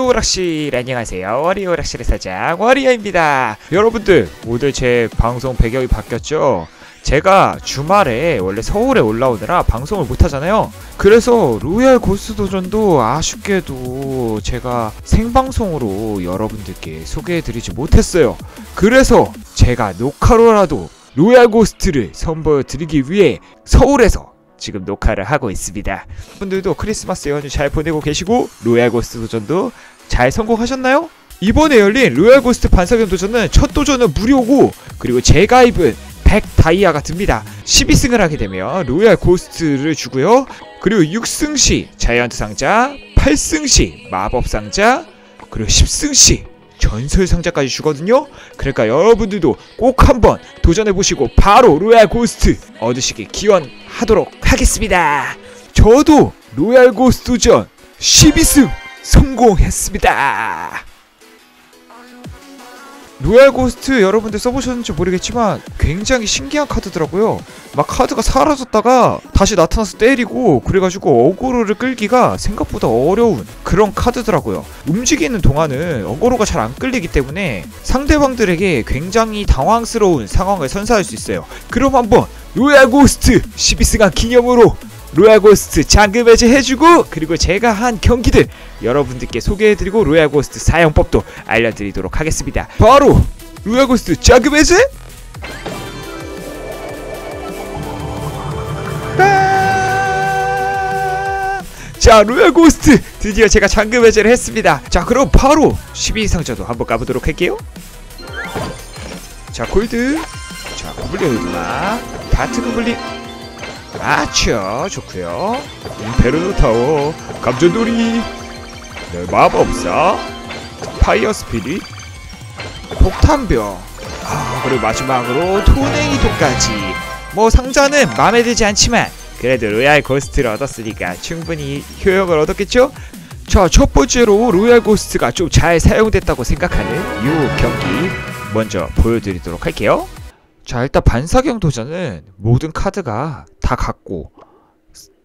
워리오락실 안녕하세요. 워리오락실의 사장 워리어입니다. 여러분들 오늘 제 방송 배경이 바뀌었죠? 제가 주말에 원래 서울에 올라오느라 방송을 못하잖아요. 그래서 로얄 고스 도전도 아쉽게도 제가 생방송으로 여러분들께 소개해드리지 못했어요. 그래서 제가 녹화로라도 로얄 고스트를 선보여드리기 위해 서울에서 지금 녹화를 하고 있습니다. 분들도 크리스마스 연휴 잘 보내고 계시고 로얄 고스트 도전도 잘 성공하셨나요? 이번에 열린 로얄 고스트 반사경 도전은 첫 도전은 무료고 그리고 재가입은 100 다이아가 듭니다. 12승을 하게 되면 로얄 고스트를 주고요. 그리고 6승 시 자이언트 상자, 8승 시 마법 상자, 그리고 10승 시 전설 상자까지 주거든요. 그러니까 여러분들도 꼭 한번 도전해 보시고 바로 로얄 고스트 얻으시길 기원하도록 하겠습니다. 저도 로얄 고스트 도전 12승 성공했습니다. 로얄 고스트 여러분들 써보셨는지 모르겠지만 굉장히 신기한 카드더라고요. 막 카드가 사라졌다가 다시 나타나서 때리고 그래가지고 어그로를 끌기가 생각보다 어려운 그런 카드더라고요. 움직이는 동안은 어그로가 잘 안 끌리기 때문에 상대방들에게 굉장히 당황스러운 상황을 선사할 수 있어요. 그럼 한번 로얄 고스트 12승한 기념으로 로얄 고스트 잠금 해제 해주고 그리고 제가 한 경기들 여러분들께 소개해드리고 로얄 고스트 사용법도 알려드리도록 하겠습니다. 바로 로얄 고스트 잠금 해제? 아! 자 로얄 고스트 드디어 제가 잠금 해제를 했습니다. 자 그럼 바로 12상자도 한번 가보도록 할게요. 자 골드. 자 구블린 우드마 다트 구블린 아쵸 좋구요. 임페르노 타워 감전돌이. 네, 마법사 파이어 스피릿. 폭탄병. 아 그리고 마지막으로 토네이도까지. 뭐 상자는 마음에 들지 않지만 그래도 로얄 고스트를 얻었으니까 충분히 효용을 얻었겠죠? 자, 첫 번째로 로얄 고스트가 좀 잘 사용됐다고 생각하는 이 경기 먼저 보여드리도록 할게요. 자, 일단 반사경 도전은 모든 카드가 다 같고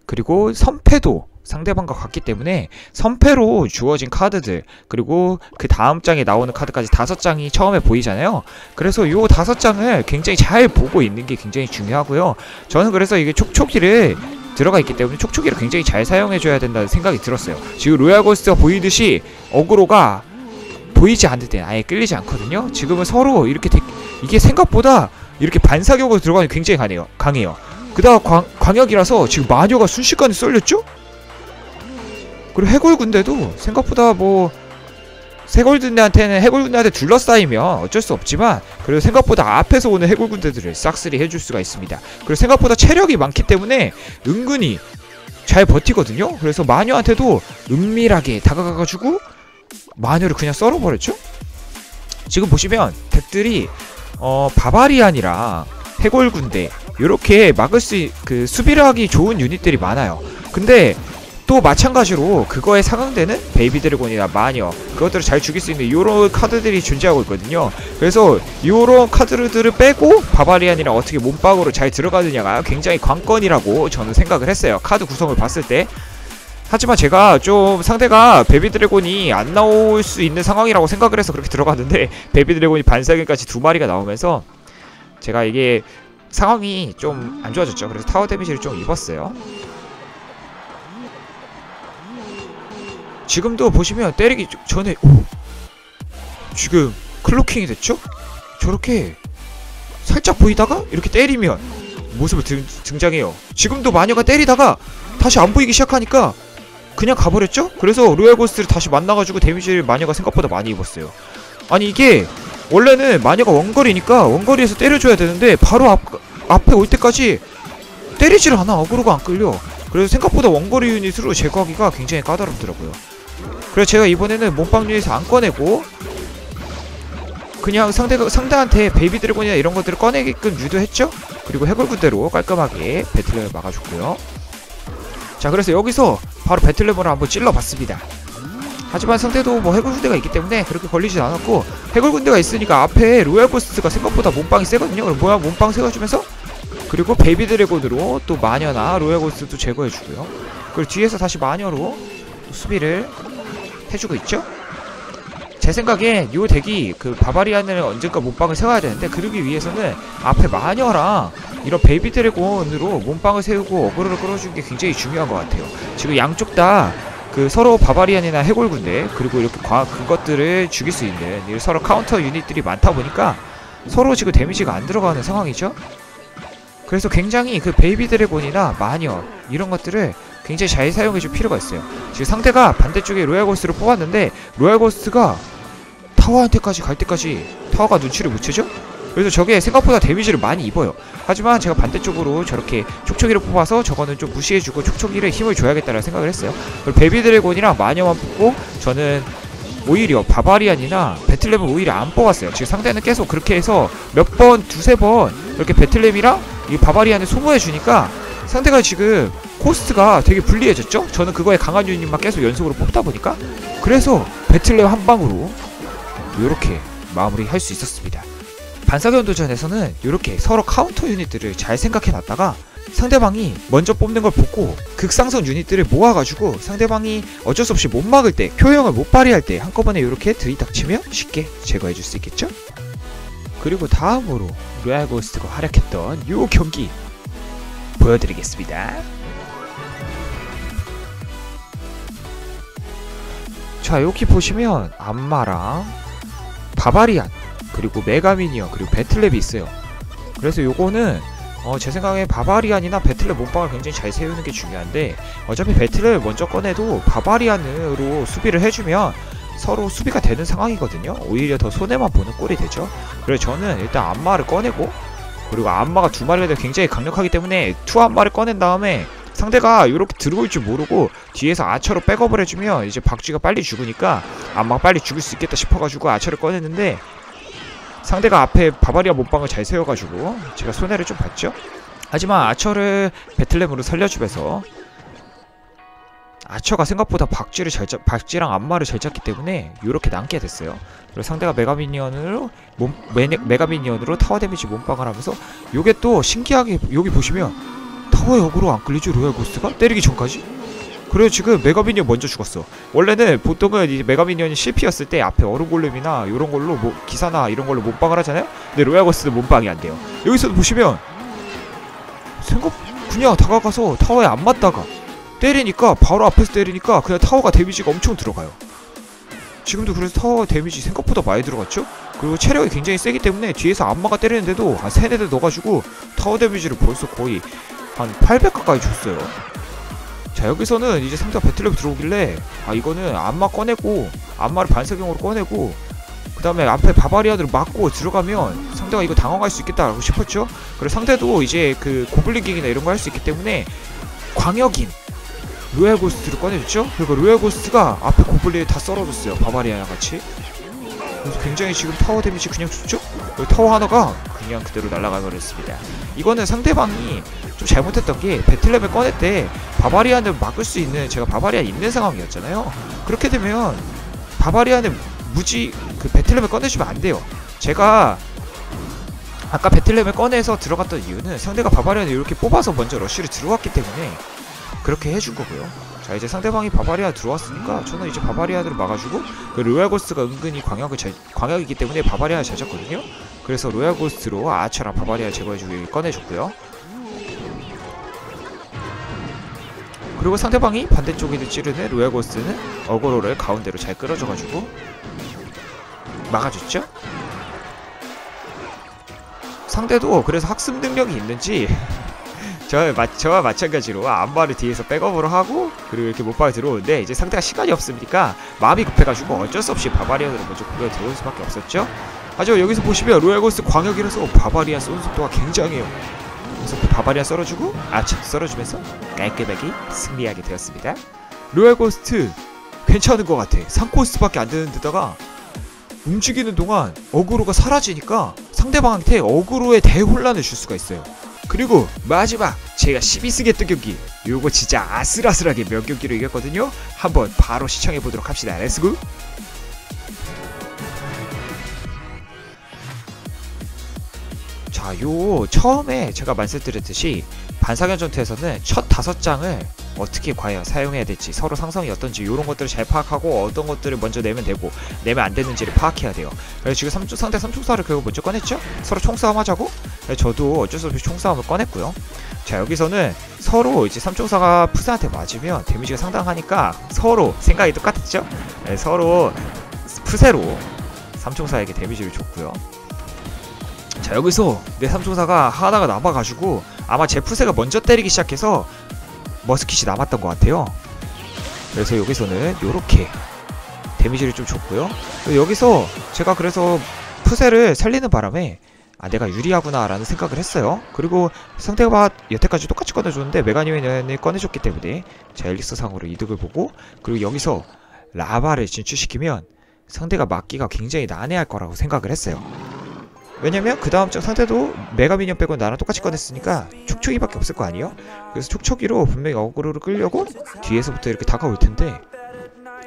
그리고 선패도 상대방과 같기 때문에 선패로 주어진 카드들 그리고 그 다음 장에 나오는 카드까지 다섯 장이 처음에 보이잖아요. 그래서 요 다섯 장을 굉장히 잘 보고 있는 게 굉장히 중요하고요. 저는 그래서 이게 촉촉이를 들어가 있기 때문에 촉촉이를 굉장히 잘 사용해줘야 된다는 생각이 들었어요. 지금 로얄 고스트가 보이듯이 어그로가 보이지 않을 때 아예 끌리지 않거든요. 지금은 서로 이렇게 되, 이게 생각보다 이렇게 반사격으로 들어가니 굉장히 강해요. 강해요. 그다음 광, 광역이라서 지금 마녀가 순식간에 쏠렸죠? 그리고 해골 군대도 생각보다 뭐 해골 군대한테는 해골 군대한테 둘러싸이면 어쩔 수 없지만 그래도 생각보다 앞에서 오는 해골 군대들을 싹쓸이 해줄 수가 있습니다. 그리고 생각보다 체력이 많기 때문에 은근히 잘 버티거든요. 그래서 마녀한테도 은밀하게 다가가가지고 마녀를 그냥 썰어버렸죠. 지금 보시면 덱들이 어 바바리안이랑 해골 군대 이렇게 막을 수 그 수비를 하기 좋은 유닛들이 많아요. 근데 또 마찬가지로 그거에 상응되는 베이비 드래곤이나 마녀 그것들을 잘 죽일 수 있는 요런 카드들이 존재하고 있거든요. 그래서 요런 카드들을 빼고 바바리안이랑 어떻게 몸빵으로 잘 들어가느냐가 굉장히 관건이라고 저는 생각을 했어요. 카드 구성을 봤을 때. 하지만 제가 좀 상대가 베비 드래곤이 안 나올 수 있는 상황이라고 생각을 해서 그렇게 들어갔는데 베비 드래곤이 반사경까지 두 마리가 나오면서 제가 이게 상황이 좀 안 좋아졌죠. 그래서 타워 데미지를 좀 입었어요. 지금도 보시면 때리기 전에 오! 지금 클로킹이 됐죠? 저렇게 살짝 보이다가 이렇게 때리면 모습을 등, 등장해요. 지금도 마녀가 때리다가 다시 안 보이기 시작하니까 그냥 가버렸죠? 그래서 로얄 고스트를 다시 만나가지고 데미지를 마녀가 생각보다 많이 입었어요. 아니 이게 원래는 마녀가 원거리니까 원거리에서 때려줘야 되는데 바로 앞, 앞에 올 때까지 때리지를 않아 어그로가 안 끌려 그래서 생각보다 원거리 유닛으로 제거하기가 굉장히 까다롭더라고요 그래서 제가 이번에는 몸빵 유닛을 안 꺼내고 그냥 상대가 상대한테 베이비 드래곤이나 이런 것들을 꺼내게끔 유도했죠. 그리고 해골 군대로 깔끔하게 배틀을 막아줬고요. 자 그래서 여기서 바로 배틀레버를 한번 찔러봤습니다. 하지만 상대도 뭐 해골 군대가 있기 때문에 그렇게 걸리진 않았고 해골 군대가 있으니까 앞에 로얄 고스트가 생각보다 몸빵이 세거든요. 그럼 뭐야 몸빵 세가주면서 그리고 베이비 드래곤으로 또 마녀나 로얄 고스트도 제거해주고요. 그리고 뒤에서 다시 마녀로 수비를 해주고 있죠. 제 생각에 요 덱이 그 바바리안을 언젠가 몸빵을 세워야 되는데 그러기 위해서는 앞에 마녀랑 이런 베이비 드래곤으로 몸빵을 세우고 어그로를 끌어주는 게 굉장히 중요한 것 같아요. 지금 양쪽 다 그 서로 바바리안이나 해골 군대 그리고 이렇게 과 그것들을 죽일 수 있는 이 서로 카운터 유닛들이 많다 보니까 서로 지금 데미지가 안 들어가는 상황이죠. 그래서 굉장히 그 베이비 드래곤이나 마녀 이런 것들을 굉장히 잘 사용해 줄 필요가 있어요. 지금 상대가 반대쪽에 로얄 고스트를 뽑았는데 로얄 고스트가 타워한테까지 갈 때까지 타워가 눈치를 못 채죠? 그래서 저게 생각보다 데미지를 많이 입어요. 하지만 제가 반대쪽으로 저렇게 촉촉이를 뽑아서 저거는 좀 무시해주고 촉촉이를 힘을 줘야겠다라는 생각을 했어요. 그리고 베이비 드래곤이랑 마녀만 뽑고 저는 오히려 바바리안이나 배틀램을 오히려 안 뽑았어요. 지금 상대는 계속 그렇게 해서 몇 번, 두세 번 이렇게 배틀램이랑 이 바바리안을 소모해 주니까 상대가 지금 코스트가 되게 불리해졌죠? 저는 그거에 강한 유닛만 계속 연속으로 뽑다 보니까 그래서 배틀램 한 방으로 이렇게 마무리할 수 있었습니다. 반사견 도전에서는 이렇게 서로 카운터 유닛들을 잘 생각해 놨다가 상대방이 먼저 뽑는 걸 보고 극상성 유닛들을 모아가지고 상대방이 어쩔 수 없이 못 막을 때 효용을 못 발휘할 때 한꺼번에 이렇게 들이닥치면 쉽게 제거해 줄 수 있겠죠? 그리고 다음으로 로얄 고스트가 활약했던 요 경기 보여드리겠습니다. 자 여기 보시면 안마랑 바바리안 그리고 메가미니언 그리고 배틀랩이 있어요. 그래서 요거는 어, 제 생각에 바바리안이나 배틀랩 몸빵을 굉장히 잘 세우는 게 중요한데 어차피 배틀랩 먼저 꺼내도 바바리안으로 수비를 해주면 서로 수비가 되는 상황이거든요. 오히려 더 손해만 보는 꼴이 되죠. 그래서 저는 일단 안마를 꺼내고 그리고 안마가 두 마리가 굉장히 강력하기 때문에 투 안마를 꺼낸 다음에 상대가 이렇게 들어올 줄 모르고 뒤에서 아처로 백업을 해주면 이제 박쥐가 빨리 죽으니까 안마가 빨리 죽을 수 있겠다 싶어가지고 아처를 꺼냈는데 상대가 앞에 바바리아 몸빵을 잘 세워가지고 제가 손해를 좀 봤죠. 하지만 아처를 배틀램으로 살려주면서 아처가 생각보다 박쥐를 잘 잡, 박쥐랑 안마를 잘 잡기 때문에 이렇게 남게 됐어요. 그리고 상대가 메가미니언으로 몸 메, 메가미니언으로 타워 데미지 몸빵을 하면서 요게 또 신기하게 여기 보시면 타워 역으로 안 끌리죠 로얄 고스트가 때리기 전까지. 그래서 지금 메가미니언 먼저 죽었어. 원래는 보통은 이 메가미니언이 실피였을 때 앞에 얼음골렘이나 이런 걸로 뭐 기사나 이런 걸로 몸빵을 하잖아요. 근데 로얄 고스트는 몸빵이 안 돼요. 여기서도 보시면 생각 그냥 다가가서 타워에 안 맞다가 때리니까 바로 앞에서 때리니까 그냥 타워가 데미지가 엄청 들어가요. 지금도 그래서 타워 데미지 생각보다 많이 들어갔죠? 그리고 체력이 굉장히 세기 때문에 뒤에서 안마가 때리는데도 한 세네 대 넣어가지고 타워 데미지를 벌써 거의 한 800 가까이 줬어요. 자 여기서는 이제 상대가 배틀랩 들어오길래 아 이거는 안마 꺼내고 안마를 반사경으로 꺼내고 그 다음에 앞에 바바리아들을 막고 들어가면 상대가 이거 당황할 수 있겠다라고 싶었죠. 그리고 상대도 이제 그 고블린킹이나 이런 거 할 수 있기 때문에 광역인 로얄 고스트를 꺼내줬죠. 그리고 로얄 고스트가 앞에 고블린을 다 썰어줬어요. 바바리아랑 같이. 그래서 굉장히 지금 타워 데미지 그냥? 여기 타워 하나가 그냥 그대로 날아가 버렸습니다. 이거는 상대방이 좀 잘못했던 게 배틀램을 꺼낼 때 바바리안을 막을 수 있는 제가 바바리안 있는 상황이었잖아요. 그렇게 되면 바바리안을 무지 그 배틀램을 꺼내주면 안 돼요. 제가 아까 배틀램을 꺼내서 들어갔던 이유는 상대가 바바리안을 이렇게 뽑아서 먼저 러쉬를 들어왔기 때문에 그렇게 해준 거고요. 자 이제 상대방이 바바리아 들어왔으니까 저는 이제 바바리아들을 막아주고 그 로얄 고스트가 은근히 광역을 잘, 광역이기 때문에 바바리아를 잘 잡거든요. 그래서 로얄 고스트로 아처랑 바바리아 제거해주기 꺼내줬고요. 그리고 상대방이 반대쪽에 찌르는 로얄 고스트는 어그로를 가운데로 잘 끌어줘가지고 막아줬죠. 상대도 그래서 학습 능력이 있는지 저, 마, 저와 마찬가지로 안마를 뒤에서 백업으로 하고 그리고 이렇게 못박에 들어오는데 이제 상대가 시간이 없으니까 마음이 급해가지고 어쩔 수 없이 바바리안으로 먼저 공격에 들어올 수밖에 없었죠 하지만 여기서 보시면 로얄고스 광역이라서 바바리안 쏘는 속도가 굉장해요 그래서 그 바바리안 썰어주고 아치도 썰어주면서 깔끔하게 승리하게 되었습니다. 로얄 고스트 괜찮은 것 같아. 3코스밖에 안 되는 데다가 움직이는 동안 어그로가 사라지니까 상대방한테 어그로의 대혼란을 줄 수가 있어요. 그리고 마지막 제가 12승 했던 경기 요거 진짜 아슬아슬하게 몇 경기로 이겼거든요. 한번 바로 시청해 보도록 합시다. 렛츠고 자 요 처음에 제가 말씀드렸듯이 반사견 전투에서는 첫 다섯 장을 어떻게 과연 사용해야 될지 서로 상성이 어떤지 이런 것들을 잘 파악하고 어떤 것들을 먼저 내면 되고 내면 안 되는지를 파악해야 돼요. 그래서 지금 삼 상대 삼총사를 결국 먼저 꺼냈죠? 서로 총싸움 하자고? 그래서 저도 어쩔 수 없이 총싸움을 꺼냈고요. 자 여기서는 서로 이제 삼총사가 푸스한테 맞으면 데미지가 상당하니까 서로 생각이 똑같았죠? 네, 서로 푸세로 삼총사에게 데미지를 줬고요. 자 여기서 내 삼총사가 하다가 남아가지고 아마 제 푸세가 먼저 때리기 시작해서 머스킷이 남았던 것 같아요. 그래서 여기서는 요렇게 데미지를 좀 줬고요. 여기서 제가 그래서 푸세를 살리는 바람에 아 내가 유리하구나 라는 생각을 했어요. 그리고 상대가 여태까지 똑같이 꺼내줬는데 메가니언을 꺼내줬기 때문에 자 엘릭스 상으로 이득을 보고 그리고 여기서 라바를 진출시키면 상대가 막기가 굉장히 난해할 거라고 생각을 했어요. 왜냐면 그 다음 장 상대도 메가미니언 빼고 나랑 똑같이 꺼냈으니까 촉촉이밖에 없을 거 아니에요? 그래서 촉촉이로 분명히 어그로를 끌려고 뒤에서부터 이렇게 다가올 텐데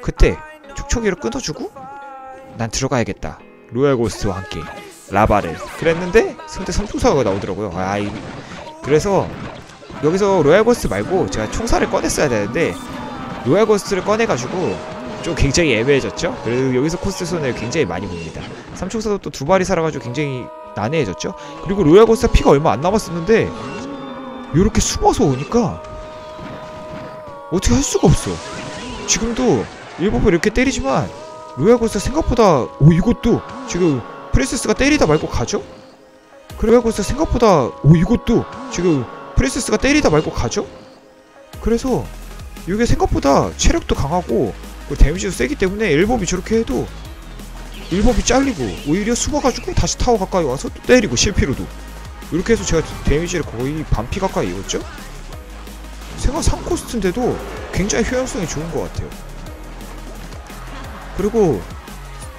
그때 촉촉이로 끊어주고 난 들어가야겠다. 로얄 고스트와 함께 라바를. 그랬는데 상대 삼총사가 나오더라고요. 아이 그래서 여기서 로얄 고스트 말고 제가 총사를 꺼냈어야 되는데 로얄 고스트를 꺼내가지고 좀 굉장히 애매해졌죠 그리고 여기서 코스트 손해를 굉장히 많이 봅니다 삼총사도 또두 마리 살아가지고 굉장히 난해해졌죠 그리고 로얄 고스트가 피가 얼마 안 남았었는데 요렇게 숨어서 오니까 어떻게 할 수가 없어 지금도 일부러 이렇게 때리지만 로얄 고스트 생각보다 오 이것도 지금 프리세스가 때리다 말고 가죠? 고스트 생각보다 오 이것도 지금 프리세스가 때리다 말고 가죠? 그래서 이게 생각보다 체력도 강하고 그 데미지도 세기 때문에 일법이 저렇게 해도 일법이 잘리고 오히려 숨어가지고 다시 타워 가까이 와서 또 때리고 실피로도 이렇게 해서 제가 데미지를 거의 반피 가까이 입었죠? 생각 3코스트인데도 굉장히 효용성이 좋은 것 같아요 그리고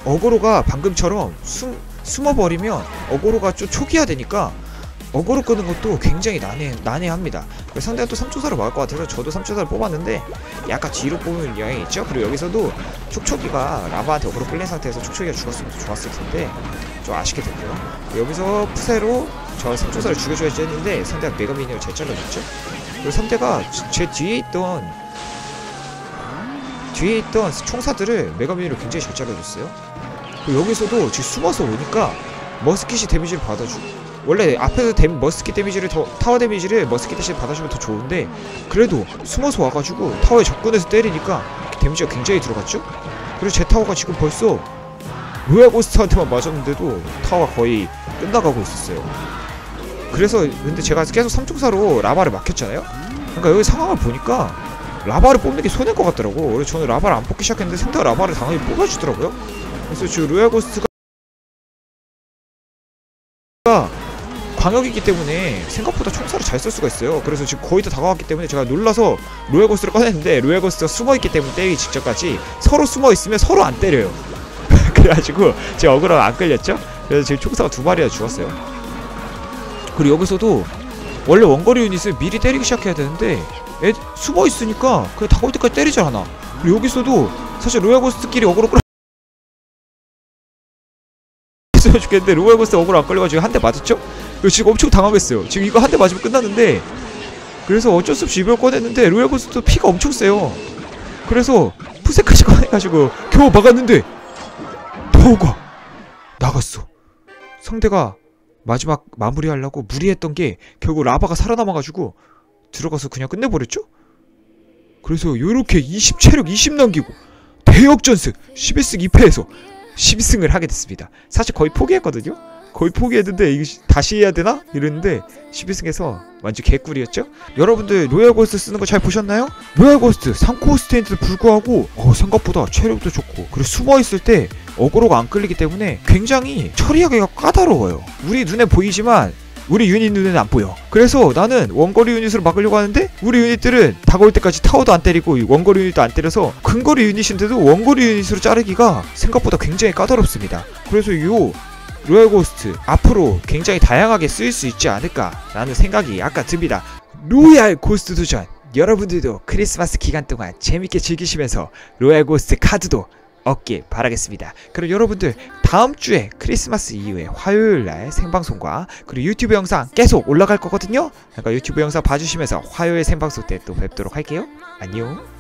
어그로가 방금처럼 숨, 숨어버리면 어그로가 좀 초기화 되니까 어그로 끄는 것도 굉장히 난해, 난해합니다. 그래서 상대가 또 3초사를 막을 것 같아서 저도 3초사를 뽑았는데 약간 뒤로 뽑는 영향이 있죠. 그리고 여기서도 촉촉이가 라바한테 어그로 끌린 상태에서 촉촉이가 죽었으면 더 좋았을 텐데 좀 아쉽게 됐고요. 여기서 푸세로 저 3초사를 죽여줘야지 했는데 상대가 메가미니를 잘 잘라줬죠. 그리고 상대가 제- 제 뒤에 있던 뒤에 있던 총사들을 메가미니로 굉장히 잘 잘라줬어요. 여기서도 지금 숨어서 오니까 머스킷이 데미지를 받아주고 원래 앞에서 데, 머스킷 데미지를 더 타워 데미지를 머스킷 대신 받아주면 더 좋은데 그래도 숨어서 와가지고 타워에 접근해서 때리니까 데미지가 굉장히 들어갔죠? 그리고 제 타워가 지금 벌써 로얄 고스트한테만 맞았는데도 타워가 거의 끝나가고 있었어요 그래서 근데 제가 계속 삼총사로 라바를 막혔잖아요? 그러니까 여기 상황을 보니까 라바를 뽑는 게 손해일 것 같더라고 그래서 저는 라바를 안 뽑기 시작했는데 상대가 라바를 당연히 뽑아주더라고요 그래서 지금 로얄 고스트가 광역이기 때문에 생각보다 총사를 잘 쓸 수가 있어요. 그래서 지금 거의 다 다가왔기 때문에 제가 놀라서 로얄 고스트를 꺼냈는데 로얄 고스트가 숨어있기 때문에 때리기 직전까지 서로 숨어있으면 서로 안 때려요. 그래가지고 제 어그로가 안 끌렸죠? 그래서 지금 총사가 두 마리나 죽었어요. 그리고 여기서도 원래 원거리 유닛을 미리 때리기 시작해야 되는데 애 숨어있으니까 그냥 다가올 때까지 때리질 않아. 그리고 여기서도 사실 로얄 고스트끼리 어그로 끌어 죽겠는데 로얄 고스트 어그로 안 끌려가지고 한 대 맞았죠? 지금 엄청 당황했어요. 지금 이거 한 대 맞으면 끝났는데 그래서 어쩔 수 없이 이걸 꺼냈는데 로얄 고스트 피가 엄청 세요. 그래서 푸세까지 꺼내가지고 겨우 막았는데 도우가 나갔어. 상대가 마지막 마무리하려고 무리했던 게 결국 라바가 살아남아가지고 들어가서 그냥 끝내버렸죠? 그래서 요렇게 20 체력 20 남기고 대역전승 11승 2패에서 12승을 하게 됐습니다. 사실 거의 포기했거든요. 거의 포기했는데 다시 해야 되나? 이랬는데 12승에서 완전 개꿀이었죠? 여러분들 로얄 고스트 쓰는 거 잘 보셨나요? 로얄 고스트 3코스트인데도 불구하고 어, 생각보다 체력도 좋고 그리고 숨어있을 때 어그로가 안 끌리기 때문에 굉장히 처리하기가 까다로워요. 우리 눈에 보이지만 우리 유닛 눈에는 안 보여. 그래서 나는 원거리 유닛으로 막으려고 하는데 우리 유닛들은 다가올 때까지 타워도 안 때리고 이 원거리 유닛도 안 때려서 근거리 유닛인데도 원거리 유닛으로 자르기가 생각보다 굉장히 까다롭습니다. 그래서 요 로얄 고스트 앞으로 굉장히 다양하게 쓰일 수 있지 않을까라는 생각이 약간 듭니다. 로얄 고스트 도전 여러분들도 크리스마스 기간 동안 재밌게 즐기시면서 로얄 고스트 카드도 얻길 바라겠습니다. 그럼 여러분들 다음 주에 크리스마스 이후에 화요일 날 생방송과 그리고 유튜브 영상 계속 올라갈 거거든요. 그러니까 유튜브 영상 봐주시면서 화요일 생방송 때 또 뵙도록 할게요. 안녕.